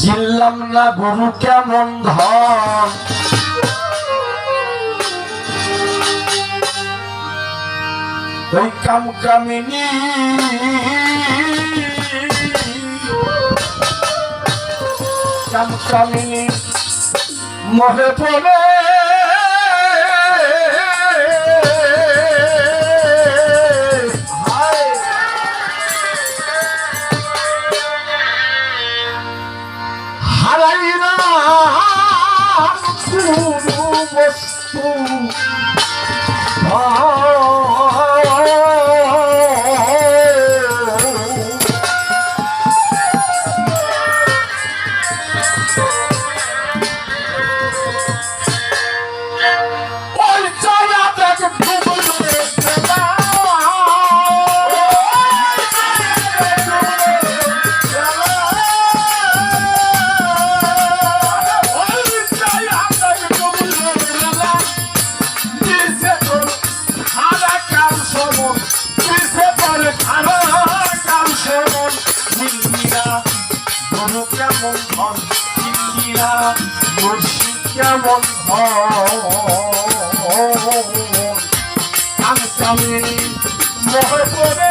চিনলাম না গুরু কেমন ধন? ওই কাম কামিনী। কাম কামিনী মহে পড়ে। হারাইরা কেমন ধন? চিন্দিরা মুর্শিদ কেমন ধন? আমি মহে পড়ে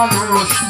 মানুষ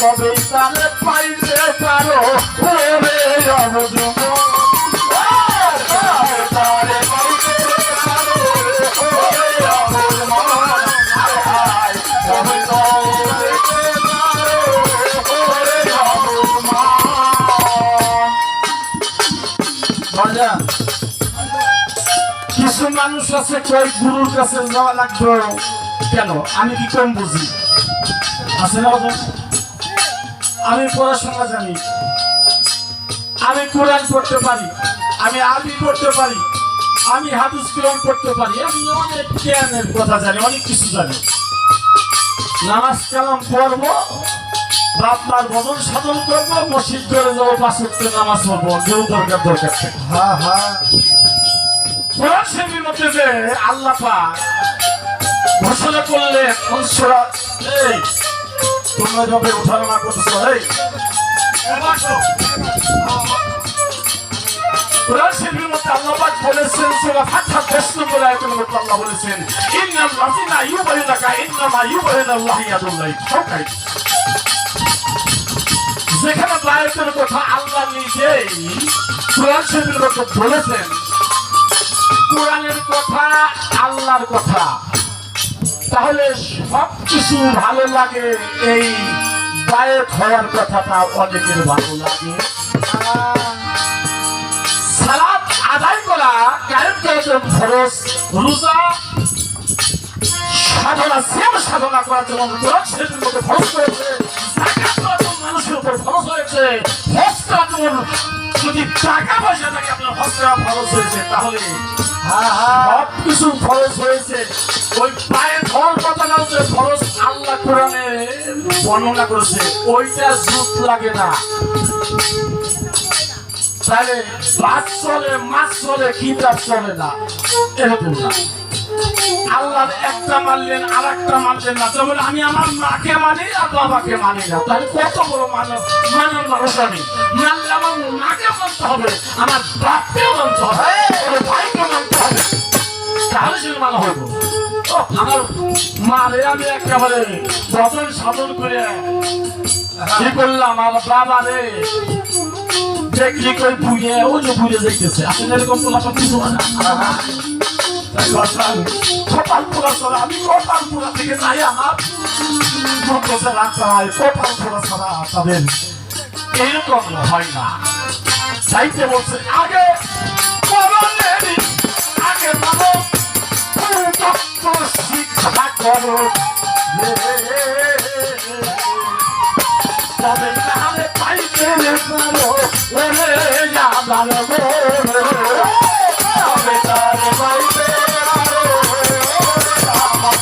তবে তাহলে পাইতে পারো ওরে কিছু কই গুরুর কাছে যাওয়া লাগবে? কেন? আমি কি কম বুঝি? আছে না? আমি পড়াশোনা জানি। আমি কোরআন পড়তে পারি। আমি আরবি পড়তে পারি। আমি হাদিস কোরআন পড়তে পারি। আমি অনেক জ্ঞানের কথা জানি, অনেক কিছু জানি। নামাজ কালাম পড়ব, বাপমার ভজন সাধন করব, মসজিদ করে যাব, পাঁচ নামাজ পড়ব। কেউ দরকার দরকার। হ্যাঁ হ্যাঁ কোরআন শরীফের মধ্যে যে আল্লাহ পাক এই, তোমরা যবে ওঠানামা করতেছো, এই। কোরআন শরীফের মধ্যে আল্লাহ পাক বলেছেন, সূরা ফাতহা 10 নম্বর আয়াতের মধ্যে আল্লাহ বলেছেন, ইন্নাল লাযিনা ইউবাইনাকা ইন্নামা ইউবাইনাল্লাহি ইয়াদুল্লাহি ফাওকাই যেখানে আল্লাহ নিজেই কোরআন শরীফের মধ্যে বলেছেন কোরআনের কথা, আল্লাহর কথা। তাহলে সবকিছু ভালো লাগে, এই গায়ক হওয়ার কথাটা অনেকের ভালো লাগে। সালাত আদায় করা গায়ক করার ফরজ, রোজা, সাধনা সেম সাধনা করার জন্য কোরআন মধ্যে হয়েছে, যাকাত মানুষের উপর ফরজ হয়েছে। করার যদি টাকা পয়সা থাকে, আপনার হজ করা হয়েছে, তাহলে সব কিছু ফরজ হয়েছে। ওই পায়ে ধর কথাটা যে ফরজ আল্লাহ কোরআনে বর্ণনা করেছে। ওইটা জুত লাগে না। তাহলে বাস চলে, মাছ চলে, কিতাব চলে না। এরকম না। আল্লাহ একটা মানলেন আর একটা মানলেন না। যেমন আমি আমার মাকে মানি আর বাবাকে মানি না। তাহলে কত বড় মানব? মানব মানুষ আমি। মানলে আমার মাকে মানতে হবে, আমার বাপকেও মানতে হবে ভাইকে মানতে হবে। তাহলে সে মানা হইব। আমার মারে আমি একেবারে বদল সাধন করে কি করলাম? আমার বাবা রে, দেখলি কই বুঝে ও যে বুঝে যাইতেছে আসলে এরকম পোলাপা কিছু না তাই ভাবলাম, কপাল পোড়া ছাড়া আমি কপাল থেকে যাই আমার। মধ্যে রাখতে হয় কপাল ছাড়া তাদের এরকম হয় না। চাইতে বলছে আগে আগে মানো শিক্ষা করো। তবে তাহলে পাইতে পারো ওরে যাবার তবে তাহলে পাইতে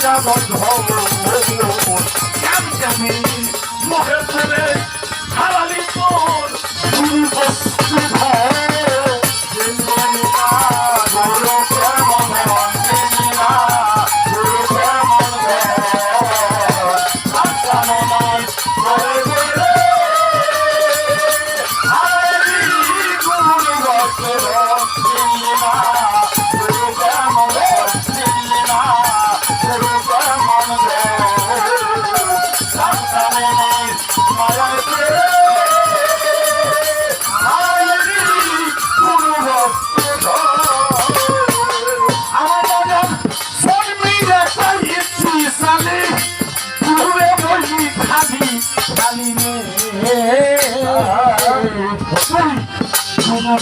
মুর্শিদা বন্ধ কেম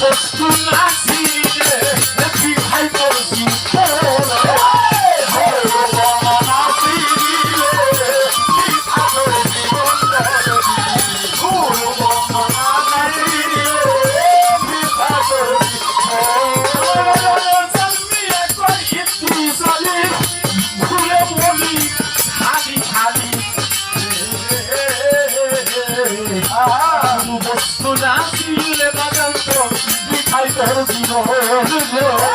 Thank you. দিখাই তোর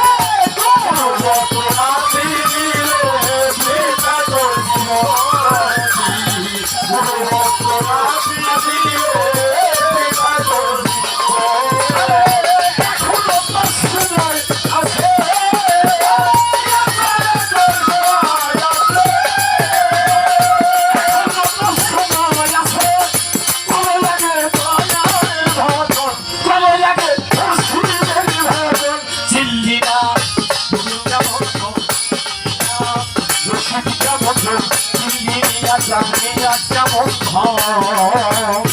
চাঁদিয়া কেমন কেমন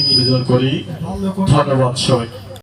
নিবেদন করি ধন্যবাদ সবাই